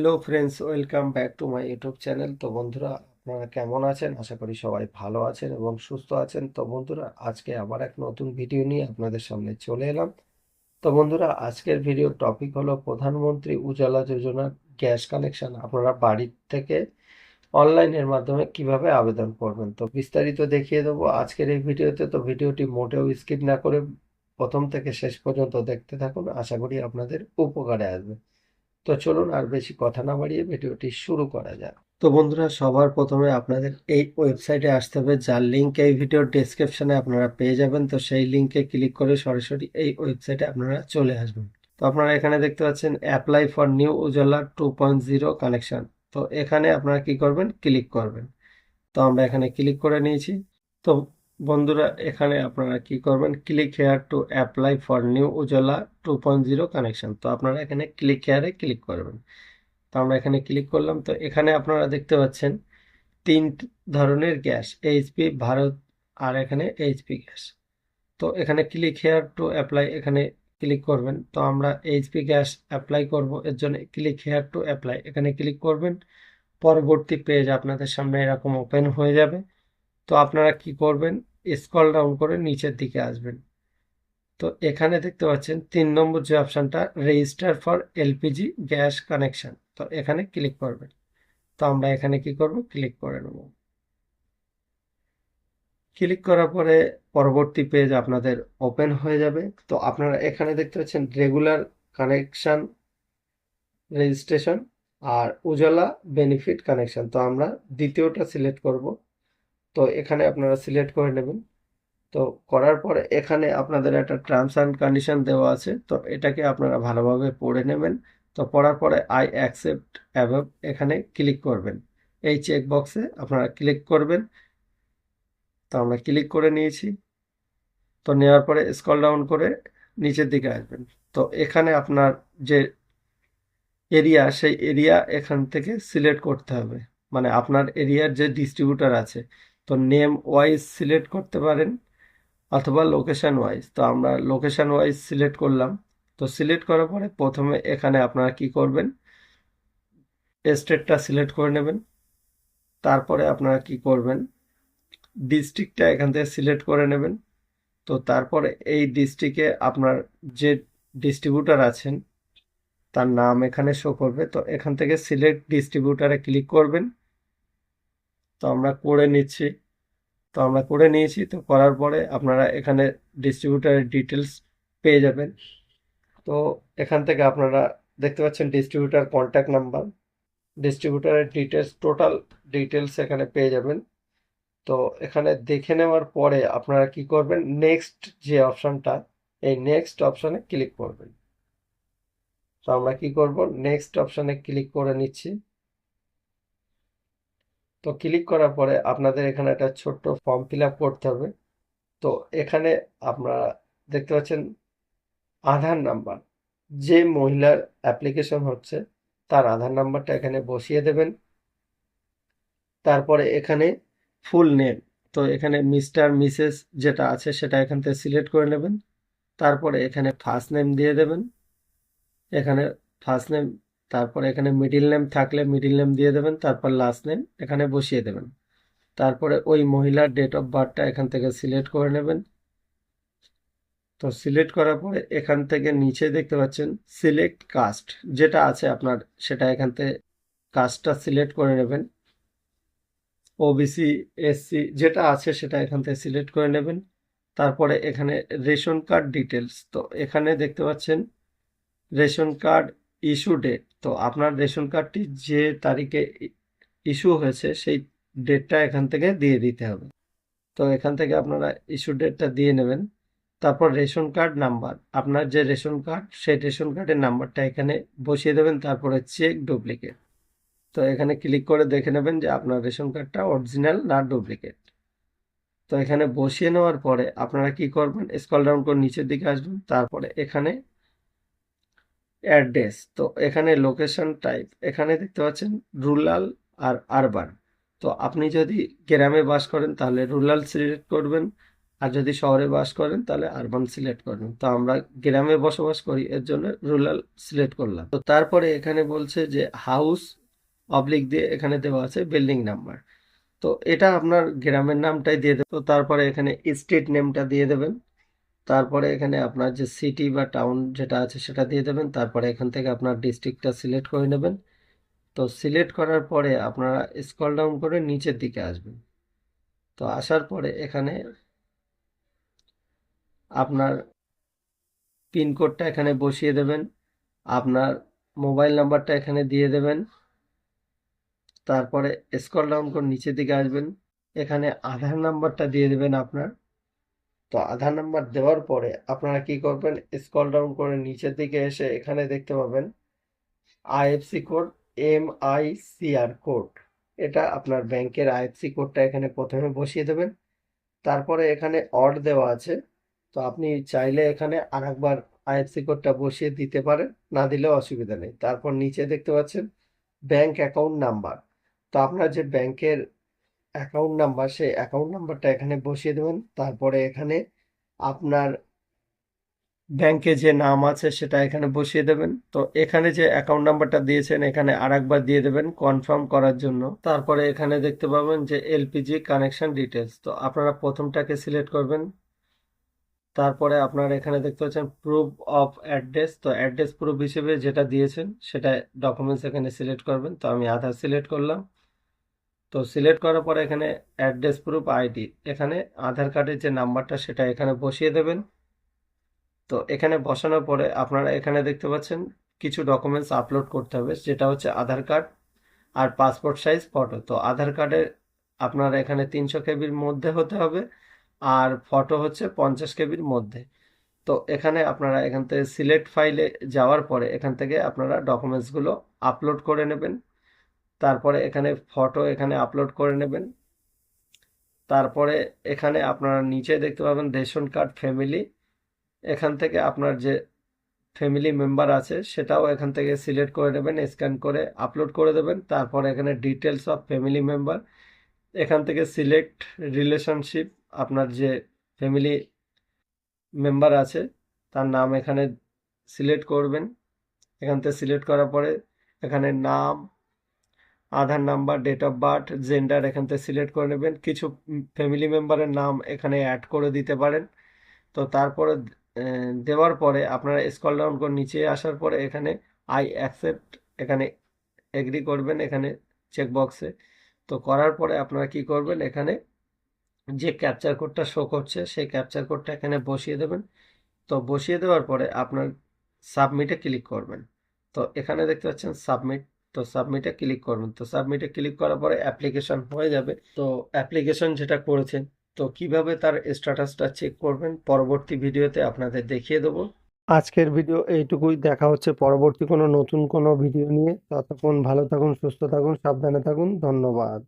Hello friends welcome back to my YouTube channel তো বন্ধুরা, আপনারা কেমন আছেন? আশা করি সবাই ভালো আছেন এবং সুস্থ আছেন। তো বন্ধুরা, আজকে আবার এক নতুন ভিডিও নিয়ে আপনাদের সামনে চলে এলাম। তো বন্ধুরা, আজকের ভিডিওর টপিক হলো প্রধানমন্ত্রী উজালা যোজনার গ্যাস কানেকশন। আপনারা বাড়ির থেকে অনলাইনের মাধ্যমে কীভাবে আবেদন করবেন? তো বিস্তারিত দেখিয়ে দেবো আজকের এই ভিডিওতে। তো ভিডিওটি মোটেও স্কিপ না করে প্রথম থেকে শেষ পর্যন্ত দেখতে থাকুন। আশা করি আপনাদের উপকারে আসবে। তো চলুন আর বেশি কথা না বাড়িয়ে ভিডিওটি শুরু করা যাক। তো বন্ধুরা, সবার প্রথমে আপনাদের এই ওয়েবসাইটে আসতে হবে, যার লিঙ্ক এই ভিডিওর ডেসক্রিপশনে আপনারা পেয়ে যাবেন। তো সেই লিঙ্কে ক্লিক করে সরাসরি এই ওয়েবসাইটে আপনারা চলে আসবেন। তো আপনারা এখানে দেখতে পাচ্ছেন apply for new Ujjwala two point zero connection তো এখানে আপনারা কি করবেন? ক্লিক করবেন। তো আমরা এখানে ক্লিক করে নিয়েছি। তো বন্ধুরা, এখানে আপনারা কি করবেন? Click here to apply for new Ujjwala two point zero connection তো আপনারা এখানে ক্লিক হেয়ারে ক্লিক করবেন। তো আমরা এখানে ক্লিক করলাম। তো এখানে আপনারা দেখতে পাচ্ছেন তিন ধরনের গ্যাস এইচপি ভারত আর এখানে এইচপি গ্যাস। তো এখানে ক্লিক হেয়ার টু অ্যাপ্লাই এখানে ক্লিক করবেন। তো আমরা এইচপি গ্যাস অ্যাপ্লাই করব, এর জন্য ক্লিক হেয়ার টু অ্যাপ্লাই এখানে ক্লিক করবেন। পরবর্তী পেজ আপনাদের সামনে এরকম ওপেন হয়ে যাবে। তো আপনারা কি করবেন? স্ক্রল ডাউন করে নিচের দিকে আসবেন। তো এখানে দেখতে পাচ্ছেন তিন নম্বর যে অপশানটা register for LPG gas connection তো এখানে ক্লিক করবেন। তো আমরা এখানে কি করব? ক্লিক করে নেব। ক্লিক করার পরে পরবর্তী পেজ আপনাদের ওপেন হয়ে যাবে। তো আপনারা এখানে দেখতে পাচ্ছেন রেগুলার কানেকশন রেজিস্ট্রেশন আর উজালা বেনিফিট কানেকশন তো আমরা দ্বিতীয়টা সিলেক্ট করব। তো এখানে আপনারা সিলেক্ট করে নেবেন। তো করার পরে এখানে আপনাদের একটা টার্মস অ্যান্ড কন্ডিশন দেওয়া আছে। তো এটাকে আপনারা ভালোভাবে পড়ে নেবেন। তো পড়ার পরে আই অ্যাকসেপ্ট অ্যাভাব এখানে ক্লিক করবেন। এই চেক বক্সে আপনারা ক্লিক করবেন। তো আমরা ক্লিক করে নিয়েছি। তো নেওয়ার পরে স্কল ডাউন করে নিচের দিকে আসবেন। তো এখানে আপনার যে এরিয়া সেই এরিয়া এখান থেকে সিলেক্ট করতে হবে। মানে আপনার এরিয়ার যে ডিস্ট্রিবিউটার আছে তো নেম ওয়াইজ সিলেক্ট করতে পারেন অথবা লোকেশান ওয়াইজ তো আমরা লোকেশান ওয়াইজ সিলেক্ট করলাম। তো সিলেক্ট করার পরে প্রথমে এখানে আপনারা কি করবেন? স্টেটটা সিলেক্ট করে নেবেন। তারপরে আপনারা কি করবেন? ডিস্ট্রিক্টটা এখান থেকে সিলেক্ট করে নেবেন। তো তারপরে এই ডিস্ট্রিক্টে আপনার যে ডিস্ট্রিবিউটার আছেন, তার নাম এখানে শো করবে। তো এখান থেকে সিলেক্ট ডিস্ট্রিবিউটারে ক্লিক করবেন। তো আমরা করে নিচ্ছি। তো আমরা করে নিয়েছি। তো করার পরে আপনারা এখানে ডিস্ট্রিবিউটারের ডিটেলস পেয়ে যাবেন। তো এখান থেকে আপনারা দেখতে পাচ্ছেন ডিস্ট্রিবিউটার কন্ট্যাক্ট নাম্বার ডিস্ট্রিবিউটারের ডিটেলস টোটাল ডিটেলস এখানে পেয়ে যাবেন। তো এখানে দেখে নেওয়ার পরে আপনারা কি করবেন? নেক্সট যে অপশানটা এই নেক্সট অপশানে ক্লিক করবেন। তো আমরা কি করব? নেক্সট অপশানে ক্লিক করে নিচ্ছি। তো ক্লিক করার পরে আপনাদের এখানে একটা ছোট্ট ফর্ম ফিল আপ করতে হবে। তো এখানে আপনারা দেখতে পাচ্ছেন আধার নাম্বার যে মহিলার অ্যাপ্লিকেশন হচ্ছে তার আধার নাম্বারটা এখানে বসিয়ে দেবেন। তারপরে এখানে ফুল নেম তো এখানে মিস্টার মিসেস যেটা আছে সেটা এখান থেকে সিলেক্ট করে নেবেন। তারপরে এখানে ফার্স্ট নেম দিয়ে দেবেন। এখানে ফার্স্ট নেম তারপরে এখানে মিডিল নেম থাকলে মিডিল নেম দিয়ে দেবেন, তারপর লাস্ট নেম এখানে বসিয়ে দেবেন। তারপরে ওই মহিলার ডেট অফ বার্থটা এখান থেকে সিলেক্ট করে নেবেন। তো সিলেক্ট করার পরে এখান থেকে নিচে দেখতে পাচ্ছেন সিলেক্ট কাস্ট যেটা আছে আপনার, সেটা এখান থেকে কাস্টটা সিলেক্ট করে নেবেন। ওবিসি এসসি যেটা আছে সেটা এখান থেকে সিলেক্ট করে নেবেন। তারপরে এখানে রেশন কার্ড ডিটেলস তো এখানে দেখতে পাচ্ছেন রেশন কার্ড ইস্যু ডেট তো আপনার রেশন কার্ডটি যে তারিখে ইস্যু হয়েছে, সেই ডেটটা এখান থেকে দিয়ে দিতে হবে। তো এখান থেকে আপনারা ইস্যু ডেটটা দিয়ে নেবেন। তারপর রেশন কার্ড নাম্বার। আপনার যে রেশন কার্ড, সেই রেশন কার্ডের নাম্বারটা এখানে বসিয়ে দেবেন, তারপরে চেক ডুপ্লিকেট তো এখানে ক্লিক করে দেখে নেবেন যে আপনার রেশন কার্ডটা অরিজিনাল না ডুপ্লিকেট তো এখানে বসিয়ে নেওয়ার পরে আপনারা কি করবেন? স্কল ডাউন করে নিচের দিকে আসবেন, তারপরে এখানে অ্যাড্রেস। তো এখানে লোকেশন টাইপ এখানে দেখতে পাচ্ছেন রুরাল আর আরবান তো আপনি যদি গ্রামে বাস করেন তাহলে রুরাল সিলেক্ট করবেন, আর যদি শহরে বাস করেন তাহলে আরবান সিলেক্ট করবেন। তো আমরা গ্রামে বসবাস করি, এর জন্য রুরাল সিলেক্ট করলাম। তো তারপরে এখানে বলছে যে হাউস অবলিক দিয়ে এখানে দেওয়া আছে বিল্ডিং নাম্বার তো এটা আপনার গ্রামের নামটাই দিয়ে দেবেন। তো তারপরে এখানে স্ট্রিট নেমটা দিয়ে দেবেন। তারপরে এখানে আপনার যে সিটি বা টাউন যেটা আছে সেটা দিয়ে দেবেন। তারপরে এখান থেকে আপনার ডিস্ট্রিক্টটা সিলেক্ট করে নেবেন। তো সিলেক্ট করার পরে আপনারা স্ক্রল ডাউন করে নিচের দিকে আসবেন। তো আসার পরে এখানে আপনার পিনকোডটা এখানে বসিয়ে দেবেন। আপনার মোবাইল নাম্বারটা এখানে দিয়ে দেবেন। তারপরে স্ক্রল ডাউন করে নিচের দিকে আসবেন। এখানে আধার নাম্বারটা দিয়ে দেবেন আপনার। তো আধার নাম্বার দেওয়ার পরে আপনারা কি করবেন? স্ক্রল ডাউন করে নিচের দিকে এসে এখানে দেখতে পাবেন IFC code M I C R code এটা আপনার ব্যাংকের আইএফসি কোডটা এখানে প্রথমে বসিয়ে দেবেন। তারপরে এখানে অড দেওয়া আছে। তো আপনি চাইলে এখানে আরেকবার আইএফসি কোডটা বসিয়ে দিতে পারেন, না দিলেও অসুবিধা নেই। তারপর নিচে দেখতে পাচ্ছেন ব্যাংক অ্যাকাউন্ট নাম্বার তো আপনার যে ব্যাংকের অ্যাকাউন্ট নাম্বার সেই অ্যাকাউন্ট নাম্বারটা এখানে বসিয়ে দেবেন। তারপরে এখানে আপনার ব্যাংকে যে নাম আছে সেটা এখানে বসিয়ে দেবেন। তো এখানে যে অ্যাকাউন্ট নাম্বারটা দিয়েছেন, এখানে আরেকবার দিয়ে দেবেন কনফার্ম করার জন্য। তারপরে এখানে দেখতে পাবেন যে এলপিজি কানেকশন ডিটেলস তো আপনারা প্রথমটাকে সিলেক্ট করবেন। তারপরে আপনারা এখানে দেখতে পাচ্ছেন প্রুফ অফ অ্যাড্রেস তো অ্যাড্রেস প্রুফ হিসেবে যেটা দিয়েছেন, সেটা ডকুমেন্টস এখানে সিলেক্ট করবেন। তো আমি আধার সিলেক্ট করলাম। তো সিলেক্ট করার পরে এখানে অ্যাড্রেস প্রুফ আইডি এখানে আধার কার্ডের যে নাম্বারটা সেটা এখানে বসিয়ে দেবেন। তো এখানে বসানোর পরে আপনারা এখানে দেখতে পাচ্ছেন কিছু ডকুমেন্টস আপলোড করতে হবে, যেটা হচ্ছে আধার কার্ড আর পাসপোর্ট সাইজ ফটো তো আধার কার্ডের আপনারা এখানে তিনশো কেবির মধ্যে হতে হবে আর ফটো হচ্ছে পঞ্চাশ কেবির মধ্যে। তো এখানে আপনারা এখান থেকে সিলেক্ট ফাইলে যাওয়ার পরে এখান থেকে আপনারা ডকুমেন্টসগুলো আপলোড করে নেবেন। তারপরে এখানে ফটো এখানে আপলোড করে নেবেন। তারপরে এখানে আপনারা নিচে দেখতে পাবেন রেশন কার্ড ফ্যামিলি এখান থেকে আপনার যে ফ্যামিলি মেম্বার আছে, সেটাও এখান থেকে সিলেক্ট করে নেবেন স্ক্যান করে আপলোড করে দেবেন। তারপর এখানে ডিটেলস অফ ফ্যামিলি মেম্বার এখান থেকে সিলেক্ট রিলেশনশিপ আপনার যে ফ্যামিলি মেম্বার আছে, তার নাম এখানে সিলেক্ট করবেন। এখান থেকে সিলেক্ট করার পরে এখানে নাম Aadhaar number date of birth gender এখান থেকে সিলেক্ট করে নেবেন। কিছু ফ্যামিলি মেম্বারের নাম এখানে অ্যাড করে দিতে পারেন। তো তারপরে দেওয়ার পরে আপনারা স্কল ডাউন করে নিচে আসার পরে এখানে আই অ্যাকসেপ্ট এখানে এগ্রি করবেন এখানে চেক বক্সে তো করার পরে আপনারা কি করবেন? এখানে যে ক্যাপচার কোডটা শো করছে, সেই ক্যাপচার কোডটা এখানে বসিয়ে দেবেন। তো বসিয়ে দেওয়ার পরে আপনার সাবমিটে ক্লিক করবেন। তো এখানে দেখতে পাচ্ছেন সাবমিট তো সাবমিটে ক্লিক করবেন। তো সাবমিটে ক্লিক করার পরে অ্যাপ্লিকেশন হয়ে যাবে। তো অ্যাপ্লিকেশন যেটা করেছেন, তো কীভাবে তার স্ট্যাটাসটা চেক করবেন, পরবর্তী ভিডিওতে আপনাদের দেখিয়ে দেবো। আজকের ভিডিও এইটুকুই। দেখা হচ্ছে পরবর্তী কোনো নতুন কোনো ভিডিও নিয়ে। ততক্ষণ ভালো থাকুন, সুস্থ থাকুন, সাবধানে থাকুন। ধন্যবাদ।